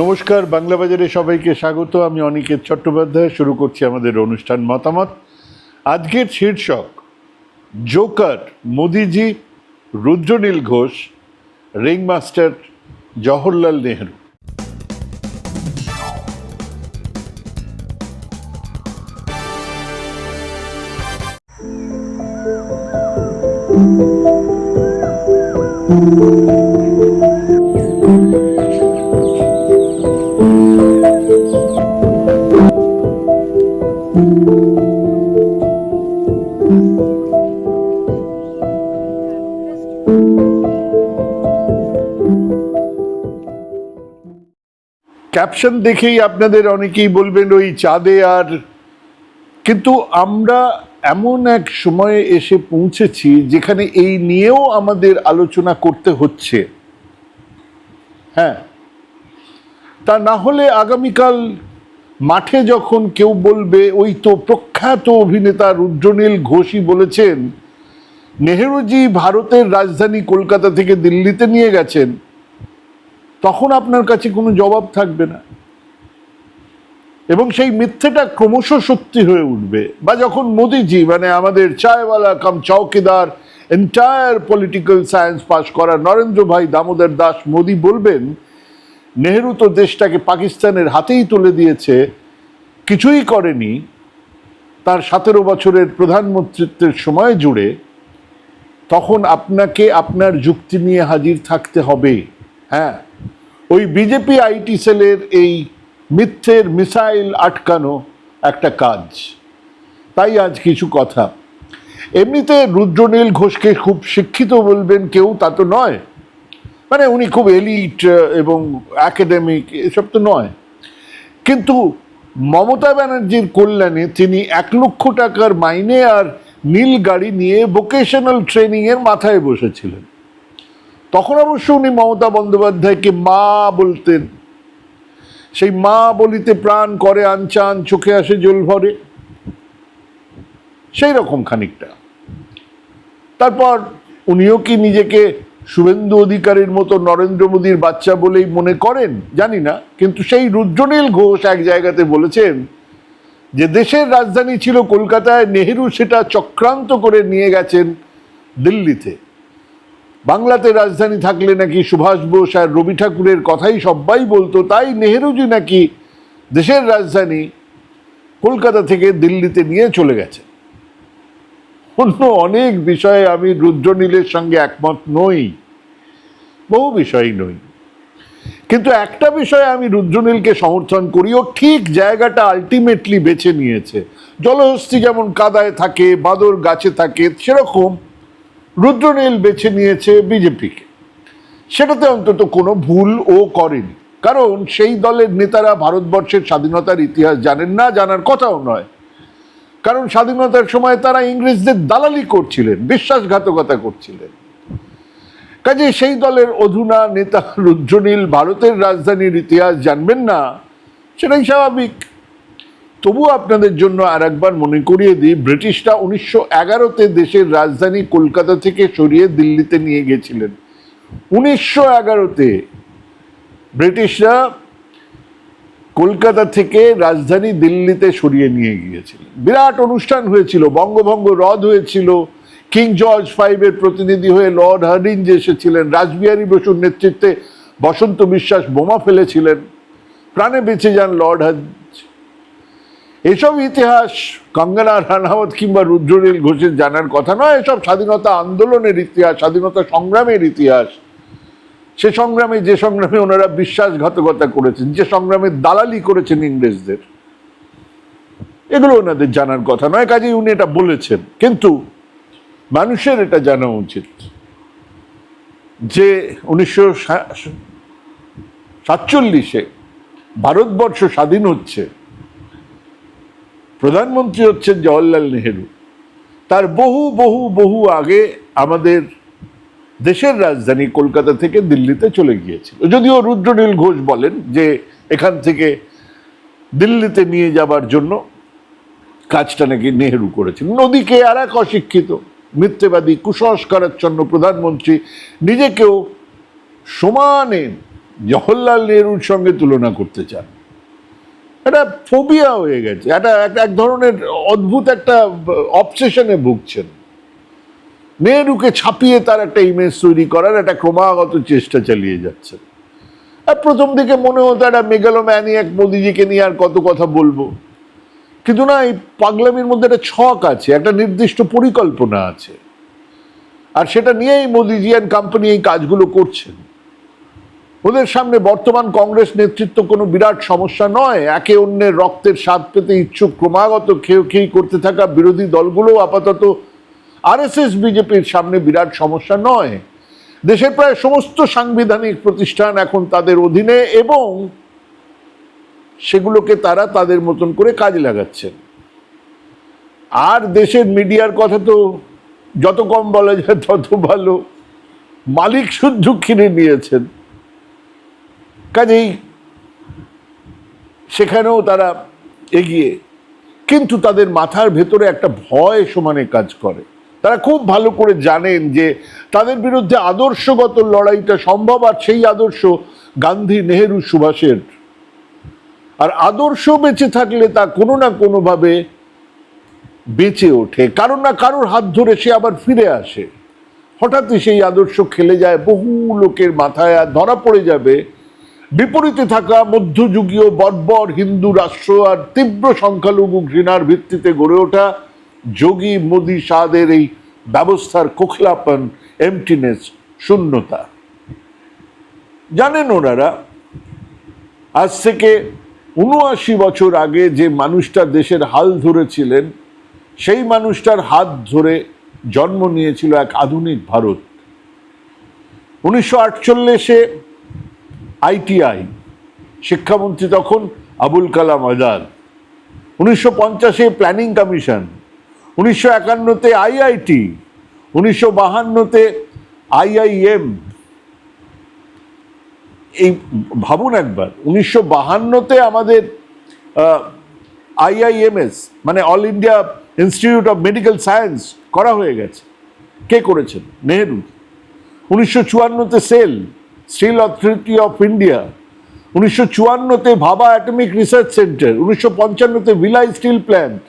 নমস্কার, বাংলা বাজারে সবাইকে স্বাগত। আমি অনিকেত চট্টোপাধ্যায়, শুরু করছি আমাদের অনুষ্ঠান মতামত। আজকের শীর্ষক, joker Modiji Rudranil Ghosh, ringmaster Jawaharlal Nehru. Caption দেখেই আপনাদের অনেকেই বলবেন, ওই চাঁদে আর কিন্তু আমরা এমন এক সময়ে এসে পৌঁছেছি যেখানে এই নিয়েও আমাদের আলোচনা করতে হচ্ছে। হ্যাঁ। তা না হলে আগামীকাল মাঠে যখন কেউ বলবে, ওই তো প্রখ্যাত অভিনেতা রুদ্রনীল ঘোষই বলেছেন, নেহেরুজি ভারতের রাজধানী কলকাতা থেকে দিল্লিতে নিয়ে গেছেন। তখন আপনার কাছে কোনো জবাব থাকবে না। এবং সেই মিথ্যেটা ক্রমশ সত্যি হয়ে উঠবে। বা যখন মোদিজি মানে আমাদের চায়ওয়ালা কাম চৌকিদার এন্টায়ার পলিটিক্যাল সায়েন্স পাশ করা নরেন্দ্র ভাই দামোদর দাস মোদি বলবেন, নেহেরু তো দেশটাকে পাকিস্তানের হাতেই তুলে দিয়েছে, কিছুই করেনি। তার সতেরো বছরের প্রধানমন্ত্রিত্বের সময় জুড়ে তখন আপনাকে আপনার যুক্তি নিয়ে হাজির থাকতে হবে। হ্যাঁ ওই বিজেপি আইটি সেলের এই মিথ্যের মিসাইল আটকানো একটা কাজ। তাই আজ কিছু কথা। এমনিতে রুদ্রনীল ঘোষকে খুব শিক্ষিত বলবেন কেউ, তা তো নয়। মানে উনি খুব এলিট এবং একাডেমিক এসব তো নয়। কিন্তু মমতা ব্যানার্জির কল্যাণে তিনি এক লক্ষ টাকার মাইনে আর নীল গাড়ি নিয়ে ভোকেশনাল ট্রেনিংয়ের মাথায় বসেছিলেন। তখন অবশ্য উনি মমতা বন্দ্যোপাধ্যায়কে মা বলতেন। সেই মা বলিতে প্রাণ করে আনচান চোখে আসে, জল ভরে। সেই রকম খানিকটা। তারপর উনিও কি নিজেকে শুভেন্দু অধিকারীর মতো নরেন্দ্র মোদীর বাচ্চা বলেই মনে করেন? জানি না। কিন্তু সেই রুদ্রনীল ঘোষ এক জায়গাতে বলেছেন যে, দেশের রাজধানী ছিল কলকাতায়, নেহেরু সেটা চক্রান্ত করে নিয়ে গেছেন দিল্লিতে। বাংলাতে রাজধানী থাকলে নাকি সুভাষ বোস আর রবি ঠাকুরের কথাই সবাই বলতো, তাই নেহেরুজি নাকি দেশের রাজধানী কলকাতা থেকে দিল্লিতে নিয়ে চলে গেছে। অন্য অনেক বিষয়ে আমি রুদ্রনীলের সঙ্গে একমত নই, বহু বিষয়ই নই। কিন্তু একটা বিষয়ে আমি রুদ্রনীলকে সমর্থন করি ও ঠিক জায়গাটা আলটিমেটলি বেছে নিয়েছে। জলহস্তি যেমন কাদায় থাকে বাদর গাছে থাকে, সেরকম রুদ্রনীল বেছে নিয়েছে বিজেপিকে। সেটাতে অন্তত কোনো ভুল ও করেনি। কারণ সেই দলের নেতারা ভারতবর্ষের স্বাধীনতার ইতিহাস জানেন না, জানার কথাও নয়। কারণ স্বাধীনতার সময় তারা ইংরেজদের দালালি করছিলেন, বিশ্বাসঘাতকতা করছিলেন। কাজে সেই দলের অধুনা নেতা রুদ্রনীল ভারতের রাজধানীর ইতিহাস জানবেন না, সেটাই স্বাভাবিক। তবু আপনাদের জন্য আর একবার মনে করিয়ে দিই, ব্রিটিশরা উনিশশো এগারোতে দেশের রাজধানী কলকাতা থেকে সরিয়ে দিল্লিতে নিয়ে গেছিলেন। উনিশশো এগারোতে ব্রিটিশরা কলকাতা থেকে রাজধানী দিল্লিতে সরিয়ে নিয়ে গিয়েছিলেন। বিরাট অনুষ্ঠান হয়েছিল, বঙ্গভঙ্গ রদ হয়েছিল, কিং জর্জ ফাইভের প্রতিনিধি হয়ে লর্ড হার্ডিঞ্জ এসেছিলেন, রাসবিহারী বসুর নেতৃত্বে বসন্ত বিশ্বাস বোমা ফেলেছিলেন। প্রাণে বেঁচে যান লর্ড এসব ইতিহাস, কঙ্গনা রানাওয়াত কিংবা রুদ্রনীল ঘোষের জানার কথা নয়, এসব স্বাধীনতা আন্দোলনের ইতিহাস, স্বাধীনতা সংগ্রামের ইতিহাস। সে সংগ্রামে, যে সংগ্রামে ওনারা বিশ্বাসঘাতকতা করেছেন, যে সংগ্রামে দালালি করেছেন ইংরেজদের, এগুলো ওনাদের জানার কথা নয়, কাজেই উনি এটা বলেছেন। কিন্তু মানুষের এটা জানা উচিত যে উনিশশো সাতচল্লিশে ভারতবর্ষ স্বাধীন হচ্ছে প্রধানমন্ত্রী হচ্ছেন জওয়াহরলাল নেহেরু। তার বহু বহু বহু আগে আমাদের দেশের রাজধানী কলকাতা থেকে দিল্লিতে চলে গিয়েছিল। যদিও রুদ্রনীল ঘোষ বলেন যে এখান থেকে দিল্লিতে নিয়ে যাবার জন্য কাজটা নাকি নেহেরু করেছেন। নদীকে আর এক অশিক্ষিত, মিথ্যেবাদী, কুসংস্কারাচ্ছন্ন প্রধানমন্ত্রী নিজেকেও সমানে জওহরলাল নেহরুর সঙ্গে তুলনা করতে চান। এটা ফোবিয়া হয়ে গেছে। একটা এক- এক ধরনের অদ্ভুত একটা অবসেশনে ভুগছেন। নেহরুকে ছাপিয়ে তার একটা ইমেজ তৈরি করার একটা ক্রমাগত চেষ্টা চালিয়ে যাচ্ছে আর প্রথম দিকে মনে হতো একটা মেগালোম্যানিয়াক মোদিজিকে নিয়ে আর কত কথা বলব। কিন্তু না, এই পাগলামির মধ্যে একটা ছক আছে, একটা নির্দিষ্ট পরিকল্পনা আছে। আর সেটা নিয়েই মোদিজি অ্যান্ড কোম্পানি এই কাজগুলো করছেন। ওদের সামনে বর্তমান কংগ্রেস নেতৃত্ব কোনো বিরাট সমস্যা নয়। একে অন্যের রক্তের স্বাদ পেতে ইচ্ছুক, ক্রমাগত খেয়ে করতে থাকা বিরোধী দলগুলো আপাতত আরএসএস বিজেপির সামনে বিরাট সমস্যা নয়। দেশের প্রায় সমস্ত সাংবিধানিক প্রতিষ্ঠান এখন তাদের অধীনে এবং সেগুলোকে তারা তাদের মতন করে কাজে লাগাচ্ছেন। আর দেশের মিডিয়ার কথা তো যত কম বলা যায় তত ভালো। মালিক শুদ্ধ কিনে নিয়েছেন। কাজেই সেখানেও তারা এগিয়ে। কিন্তু তাদের মাথার ভেতরে একটা ভয় সমানে কাজ করে। তারা খুব ভালো করে জানেন যে তাদের বিরুদ্ধে আদর্শগত লড়াইটা সম্ভব আর সেই আদর্শ গান্ধী নেহেরু সুভাষের। আর আদর্শ বেঁচে থাকলে তা কোনো না কোনোভাবে বেঁচে ওঠে। কারণ না কারোর হাত ধরে সে আবার ফিরে আসে। হঠাৎই সেই আদর্শ খেলে যায়, বহু লোকের মাথায় আর ধরা পড়ে যাবে। বিপরীতে থাকা মধ্যযুগীয় বর্বর হিন্দু রাষ্ট্র আর তীব্র সংখ্যালঘু ঘৃণার ভিত্তিতে গড়ে ওঠা যোগী মোদী শাহদের এই ব্যবস্থার কোখলাপন এমটিনেস শূন্যতা। জানেন ওনারা, আজ থেকে উনআশি বছর আগে যে মানুষটা দেশের হাল ধরেছিলেন, সেই মানুষটার হাত ধরে জন্ম নিয়েছিল এক আধুনিক ভারত। উনিশশো আটচল্লিশে আইটিআই, শিক্ষামন্ত্রী তখন আবুল কালাম আজাদ। উনিশশো পঞ্চাশে প্ল্যানিং কমিশন, উনিশশো একান্নতে আইআইটি, উনিশশো বাহান্নতে আইআইএম। এই ভাবুন একবার, উনিশশো বাহান্নতে আমাদের আইআইএমএস মানে All India Institute of Medical Science করা হয়ে গেছে। কে করেছেন? নেহেরু। উনিশশো চুয়ান্নতে SAIL Steel Authority of India উনিশশো চুয়ান্নতে ভাবা অ্যাটমিক রিসার্চ সেন্টার উনিশশো পঞ্চান্নতে ভিলাই স্টিল প্ল্যান্ট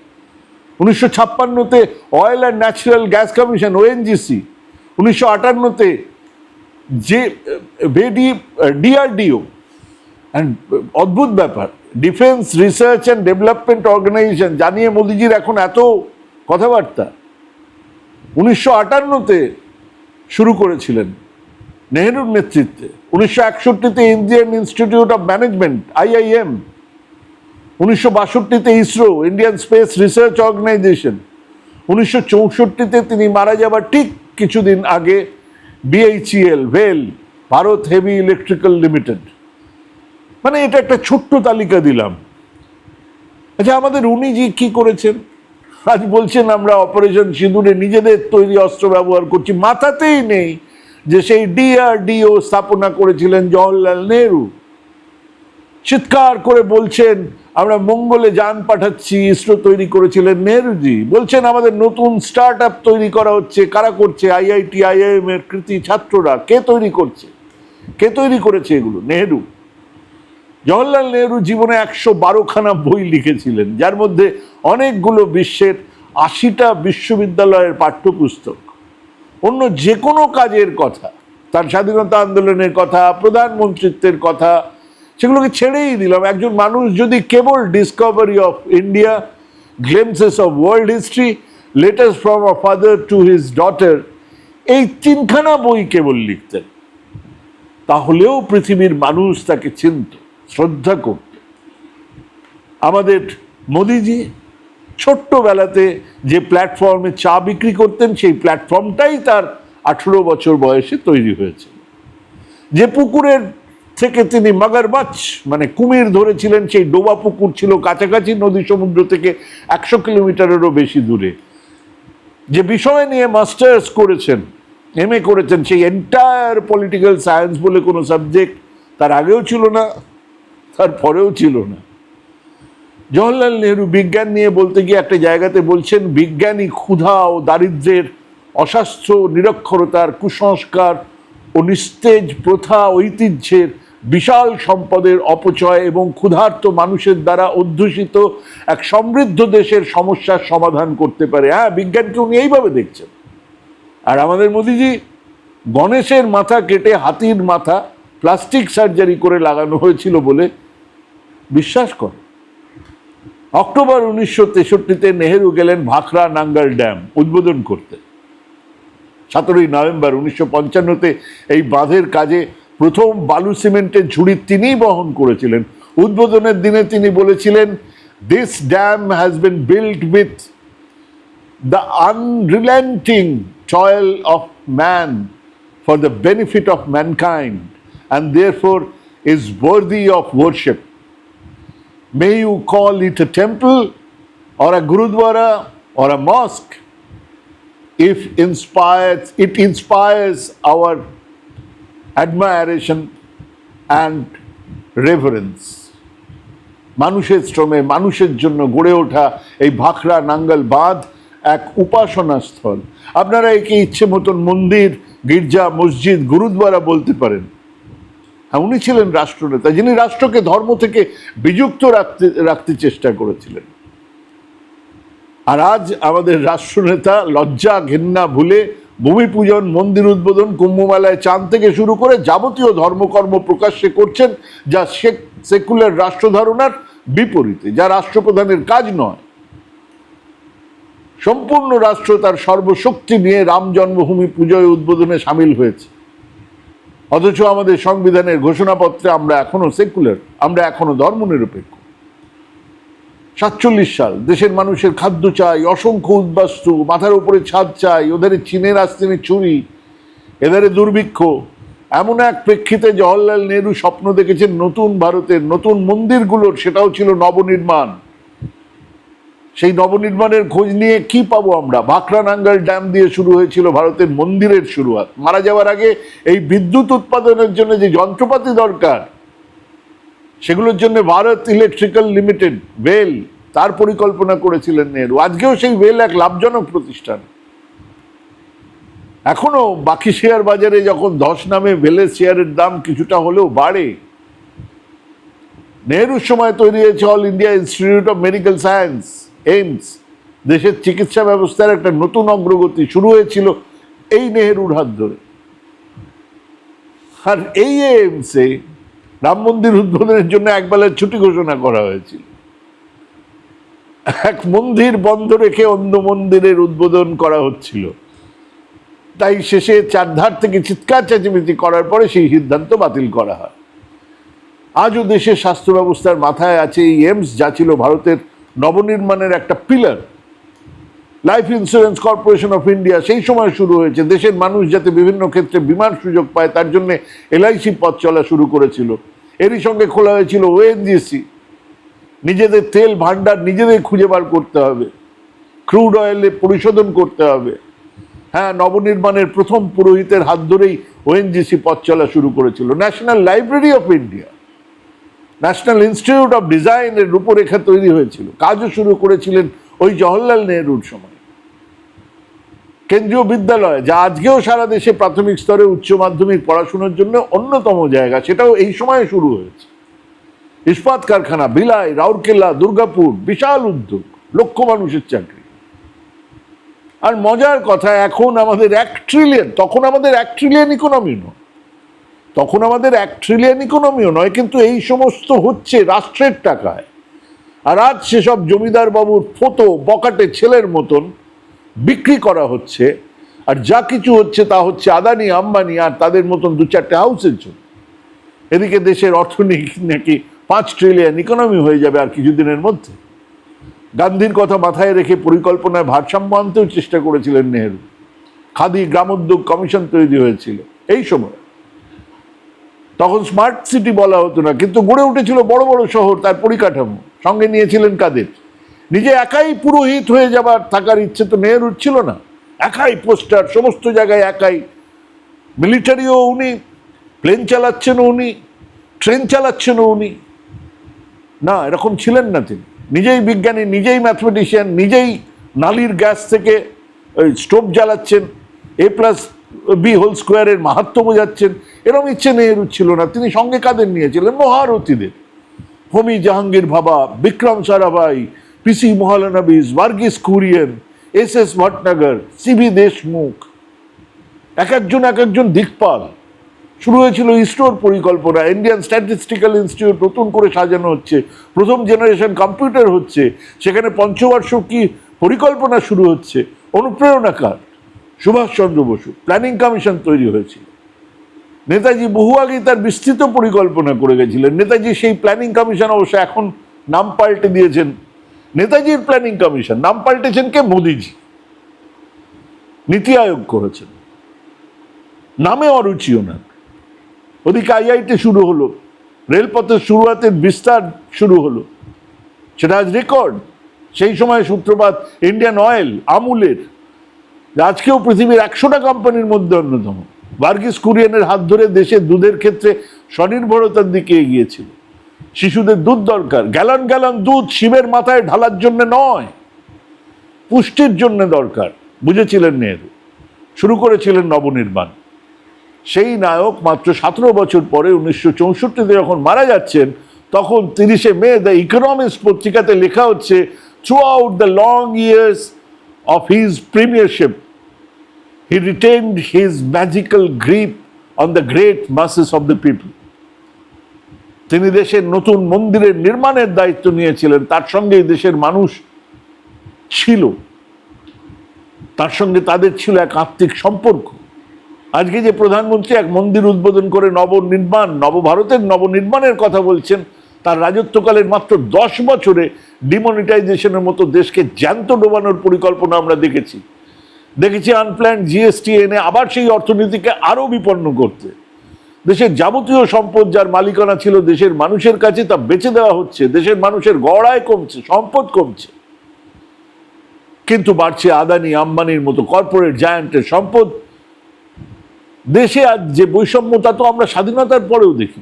উনিশশো ছাপ্পান্নতে Oil and Natural Gas Commission ONGC উনিশশো আটান্নতে যে বেডি ডিআরডিও অ্যান্ড অদ্ভুত ব্যাপার Defence Research and Development Organisation জানিয়ে মোদিজির এখন এত কথাবার্তা উনিশশো আটান্নতে শুরু করেছিলেন। নেহেরুর নেতৃত্বে, উনিশশো একষট্টিতে Indian institute of management, IIM, উনিশশো বাষট্টিতে ISRO, Indian space research organisation, উনিশশো চৌষট্টিতে তিনি মারা যাবার ঠিক কিছুদিন আগে বিএইচইএল, ভেল, ভারত হেভি ইলেকট্রিক্যাল লিমিটেড। মানে এটা একটা ছোট্ট তালিকা দিলাম। আচ্ছা আমাদের উনি যে কি করেছেন? আজ বলছেন, আমরা অপারেশন সিঁদুরে নিজেদের তৈরি অস্ত্র ব্যবহার করছি, মাথাতেই নেই। যে সেই ডিআরডিও স্থাপনা করেছিলেন জওহরলাল নেহরু। চিৎকার করে বলছেন, আমরা মঙ্গলে যান পাঠাচ্ছি, ইসরো তৈরি করেছিলেন নেহরুজি। বলছেন, আমাদের নতুন স্টার্ট আপ তৈরি করা হচ্ছে। কারা করছে? আইআইটি, আইআইএম এর কৃতি ছাত্ররা। কে তৈরি করছে? কে তৈরি করেছে এগুলো? নেহরু। জওহরলাল নেহরু জীবনে একশো বারোখানা বই লিখেছিলেন, যার মধ্যে অনেকগুলো বিশ্বের আশিটা বিশ্ববিদ্যালয়ের পাঠ্যপুস্তক। অন্য যে কোনো কাজের কথা, তার স্বাধীনতা আন্দোলনের কথা, প্রধানমন্ত্রিত্বের কথা, সেগুলোকে ছেড়েই দিলাম। একজন মানুষ যদি কেবল Discovery of India Glimpses of World History Letters from a Father to His Daughter এই তিনখানা বই কেবল লিখতেন, তাহলেও পৃথিবীর মানুষ তাকে চিনত, শ্রদ্ধা করত। আমাদের মোদিজি ছোট্টবেলাতে যে প্ল্যাটফর্মে চা বিক্রি করতেন, সেই প্ল্যাটফর্মটাই তার আঠেরো বছর বয়সে তৈরি হয়েছে। যে পুকুরের থেকে তিনি মগরমাছ মানে কুমির ধরেছিলেন, সেই ডোবা পুকুর ছিল কাছাকাছি নদী সমুদ্র থেকে একশো কিলোমিটারেরও বেশি দূরে। যে বিষয় নিয়ে মাস্টার্স করেছেন, এম এ করেছেন, সেই এন্টায়ার পলিটিক্যাল সায়েন্স বলে কোনো সাবজেক্ট তার আগেও ছিল না তার পরেও ছিল না। জওহরলাল নেহরু বিজ্ঞান নিয়ে বলতে গিয়ে একটা জায়গাতে বলছেন, বিজ্ঞানী ক্ষুধা ও দারিদ্র্যের অস্বাস্থ্য নিরক্ষরতার কুসংস্কার ও নিস্তেজ প্রথা ঐতিহ্যের বিশাল সম্পদের অপচয় এবং ক্ষুধার্ত মানুষের দ্বারা অধ্যুষিত এক সমৃদ্ধ দেশের সমস্যার সমাধান করতে পারে। হ্যাঁ বিজ্ঞানকে উনি এইভাবে দেখছেন। আর আমাদের মোদিজি, গণেশের মাথা কেটে হাতির মাথা প্লাস্টিক সার্জারি করে লাগানো হয়েছিল বলে বিশ্বাস করে অক্টোবর উনিশশো তেষট্টিতে নেহেরু গেলেন ভাখরা নাঙ্গাল ড্যাম উদ্বোধন করতে সতেরোই নভেম্বর উনিশশো পঞ্চান্নতে এই বাঁধের কাজে প্রথম বালু সিমেন্টের ঝুড়ি তিনিই বহন করেছিলেন উদ্বোধনের দিনে তিনি বলেছিলেন this dam has been build with the unrelenting toil of man for the benefit of mankind and therefore is worthy of worship. May you call it a temple or a gurudwara or a mosque if inspires it inspires our admiration and reverence. মানুষের শ্রমে মানুষের জন্য গড়ে ওঠা এই ভাখরা নাঙ্গল বাঁধ এক উপাসনা স্থল আপনারা একে ইচ্ছে মতন মন্দির গির্জা মসজিদ গুরুদ্বারা বলতে পারেন হ্যাঁ উনি ছিলেন রাষ্ট্রনেতা, যিনি রাষ্ট্রকে ধর্ম থেকে বিযুক্ত রাখতে রাখতে চেষ্টা করেছিলেন। আর আজ আমাদের রাষ্ট্রনেতা লজ্জা ঘেন্না ভুলে ভূমি পূজন মন্দির উদ্বোধন, কুম্ভমেলায় চাঁদ থেকে শুরু করে যাবতীয় ধর্মকর্ম প্রকাশ্যে করছেন, যা সেকুলার রাষ্ট্র ধারণার বিপরীতে, যা রাষ্ট্রপ্রধানের কাজ নয়। সম্পূর্ণ রাষ্ট্র তার সর্বশক্তি নিয়ে রাম জন্মভূমি পুজোয় উদ্বোধনে সামিল হয়েছে। অথচ আমাদের সংবিধানের ঘোষণাপত্রে আমরা এখনও সেকুলার আমরা এখনও ধর্মনিরপেক্ষ। সাতচল্লিশ সাল, দেশের মানুষের খাদ্য চাই, অসংখ্য উদ্বাস্তু, মাথার উপরে ছাদ চাই ওদের চীনের আস্তিনে চুরি এধারে দুর্ভিক্ষ। এমন এক প্রেক্ষিতে জওয়াহরলাল নেহরু স্বপ্ন দেখেছেন নতুন ভারতের নতুন মন্দিরগুলোর, সেটাও ছিল নবনির্মাণ। সেই নবনির্মাণের খোঁজ নিয়ে কি পাবো আমরা? ভাখরা নাঙ্গল ড্যাম দিয়ে শুরু হয়েছিল ভারতের মন্দিরের শুরুয়াত। মারা যাওয়ার আগে এই বিদ্যুৎ উৎপাদনের জন্য যে যন্ত্রপাতি দরকার, সেগুলোর জন্য ভারত ইলেকট্রিক্যাল লিমিটেড ওয়েল তার পরিকল্পনা করেছিলেন নেহরু। আজকেও সেই ওয়েল এক লাভজনক প্রতিষ্ঠান। এখনও বাকি শেয়ার বাজারে যখন ধস নামে ভেলের শেয়ারের দাম কিছুটা হলেও বাড়ে, নেহরুর সময় তৈরি হয়েছে All India Institute of Medical Science. AIIMS, দেশের চিকিৎসা ব্যবস্থার একটা নতুন অগ্রগতি শুরু হয়েছিল এই নেহরুর হাত ধরে। আর এই এইমসে রাম মন্দির উদ্বোধনের জন্য একবেলার ছুটি ঘোষণা করা হয়েছিল। এক মন্দির বন্ধ রেখে অন্য মন্দিরের উদ্বোধন করা হচ্ছিল। তাই শেষে চারধার থেকে চিৎকার চেঁচিমেচি করার পরে সেই সিদ্ধান্ত বাতিল করা হয়। আজও দেশের স্বাস্থ্য ব্যবস্থার মাথায় আছে এই এমস যা ছিল ভারতের নবনির্মাণের একটা pillar Life Insurance Corporation of India সেই সময় শুরু হয়েছে। দেশের মানুষ যাতে বিভিন্ন ক্ষেত্রে বিমান সুযোগ পায়, তার জন্য এলআইসি পথ চলা শুরু করেছিল। এরই সঙ্গে খোলা হয়েছিল ওএনজিসি নিজেদের তেল ভান্ডার নিজেদের খুঁজে বার করতে হবে। ক্রুড অয়েলে পরিশোধন করতে হবে। হ্যাঁ নবনির্মাণের প্রথম পুরোহিতের হাত ধরেই ওএনজিসি পথ চলা শুরু করেছিল। National Library of India National Institute of ডিজাইনের রূপরেখা তৈরি হয়েছিল। কাজও শুরু করেছিলেন ওই জওহরলাল নেহরুর সময়। কেন্দ্রীয় বিদ্যালয়, যা আজকেও সারা দেশে প্রাথমিক স্তরে উচ্চ মাধ্যমিক পড়াশোনার জন্য অন্যতম জায়গা, সেটাও এই সময়ে শুরু হয়েছে। ইস্পাত কারখানা বিলাই রাউরকেল্লা, দুর্গাপুর, বিশাল উদ্যোগ, লক্ষ মানুষের চাকরি। আর মজার কথা, এখন আমাদের এক ট্রিলিয়ন তখন আমাদের এক ট্রিলিয়ন ইকোনমি নয়। তখন আমাদের এক ট্রিলিয়ন ইকোনমিও নয়, কিন্তু এই সমস্ত হচ্ছে রাষ্ট্রের টাকায়। আর আজ সেসব জমিদার বাবুর ফতো, বকাটে, ছেলের মতন বিক্রি করা হচ্ছে, আর যা কিছু হচ্ছে তা হচ্ছে আদানি, আম্বানি আর তাদের মতন দু চারটে হাউসের জন্য এদিকে দেশের অর্থনীতি নাকি পাঁচ ট্রিলিয়ন ইকোনমি হয়ে যাবে আর কিছুদিনের মধ্যে। গান্ধীর কথা মাথায় রেখে পরিকল্পনায় ভারসাম্য আনতেও চেষ্টা করেছিলেন নেহরু। খাদি গ্রামোদ্যোগ কমিশন তৈরি হয়েছিল, এই সময়। তখন স্মার্ট সিটি বলা হতো না, কিন্তু গড়ে উঠেছিল বড় বড় শহর, তার পরিকাঠামো। সঙ্গে নিয়েছিলেন কাদের? নিজে একাই পুরোহিত হয়ে যাবার থাকার ইচ্ছে তো নেহরুর ছিল না। একাই পোস্টার, সমস্ত জায়গায় একাই। মিলিটারিও উনি, প্লেন চালাচ্ছেন উনি, ট্রেন চালাচ্ছেন উনি। না, এরকম ছিলেন না তিনি। নিজেই বিজ্ঞানী, নিজেই ম্যাথমেটিশিয়ান নিজেই নালির গ্যাস থেকে, ওই স্টোভ জ্বালাচ্ছেন। এ প্লাস বি হোল স্কোয়ারের মাহাত্ম বোঝাচ্ছেন। এরকম ইচ্ছে নেহেরুর ছিল না, তিনি সঙ্গে কাদের নিয়েছিলেন? মহারথীদের। Homi Jahangir Bhabha, Vikram Sarabhai, PC Mahalanobis Verghese Kurien, S S Bhatnagar CB Deshmukh. এক একজন এক একজন দিকপাল। শুরু হয়েছিল ইসরোর পরিকল্পনা। ইন্ডিয়ান স্ট্যাটিস্টিক্যাল ইনস্টিটিউট নতুন করে সাজানো হচ্ছে। প্রথম জেনারেশন কম্পিউটার হচ্ছে। সেখানে পঞ্চবার্ষিকী পরিকল্পনা শুরু হচ্ছে। অনুপ্রেরণা কার সুভাষচন্দ্র বসু প্ল্যানিং কমিশন তৈরি হয়েছিল। নেতাজি বহু আগেই তার বিস্তৃত পরিকল্পনা করে গেছিলেন। নেতাজি সেই প্ল্যানিং কমিশন অবশ্য এখন নাম পাল্টে দিয়েছেন। নেতাজির প্ল্যানিং কমিশন নাম পাল্টেছেন কে? মোদিজি। নীতি আয়োগ করেছেন। নামে অরুচি ওনার। ওদিকে আইআইটি শুরু হলো। রেলপথের শুরুয়াতের বিস্তার শুরু হলো। সেটা আজ রেকর্ড সেই সময় সূত্রপাত ইন্ডিয়ান অয়েল আমুলের আজকেও পৃথিবীর একশোটা কোম্পানির মধ্যে অন্যতম। বার্গিস কুরিয়ানের হাত ধরে দেশে দুধের ক্ষেত্রে স্বনির্ভরতার দিকে এগিয়েছিল। শিশুদের দুধ দরকার। গ্যালন গ্যালন দুধ শিবের মাথায় ঢালার জন্য নয়, পুষ্টির জন্য দরকার। বুঝেছিলেন নেহরু? শুরু করেছিলেন নবনির্মাণ। সেই নায়ক মাত্র সতেরো বছর পরে উনিশশো চৌষট্টিতে যখন মারা যাচ্ছেন, তখন তিরিশে মে দ্য ইকোনমিক্স পত্রিকাতে লেখা হচ্ছে throughout the long years of his premiership he retained his magical grip on the great masses of the people তিনি দেশের নতুন মন্দিরের নির্মাণের দায়িত্ব নিয়েছিলেন, তার সঙ্গে দেশের মানুষ ছিল। তার সঙ্গে তাদের ছিল এক আত্মিক সম্পর্ক। আজকে যে প্রধানমন্ত্রী এক মন্দির উদ্বোধন করে নবনির্মাণ, নবভারতের নবনির্মাণের কথা বলছেন তার রাজত্বকালের মাত্র দশ বছরে ডিমনিটাইজেশনের মতো দেশকে জ্যান্ত ডোবানোর পরিকল্পনা আমরা দেখেছি। দেখেছি আনপ্ল্যান জিএসটি এনে আবার সেই অর্থনীতিকে আরও বিপন্ন করতে। দেশের যাবতীয় সম্পদ যার মালিকানা ছিল দেশের মানুষের কাছে তা বেচে দেওয়া হচ্ছে, দেশের মানুষের গড়ায় কমছে, সম্পদ কমছে। কিন্তু বাড়ছে আদানি, আম্বানির মতো কর্পোরেট জায়ান্টের সম্পদ। দেশে আজ যে বৈষম্যতা তো আমরা স্বাধীনতার পরেও দেখি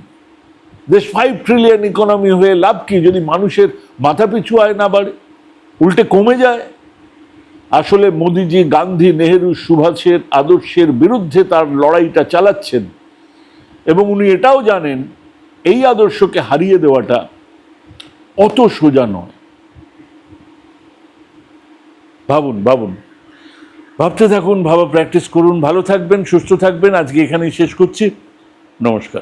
দেশ ফাইভ ট্রিলিয়ন ইকোনমি হয়ে লাভ কি? যদি মানুষের মাথাপিছু আয় না বাড়ে, উল্টে কমে যায়? আসলে মোদিজি, গান্ধী, নেহেরু, সুভাষের আদর্শের বিরুদ্ধে তার লড়াইটা চালাচ্ছেন। এবং উনি এটাও জানেন, এই আদর্শকে হারিয়ে দেওয়াটা অত সোজা নয়। ভাবুন ভাবুন। ভাবতে থাকুন, ভাবা প্র্যাকটিস করুন। ভালো থাকবেন, সুস্থ থাকবেন। আজকে এখানেই শেষ করছি। নমস্কার।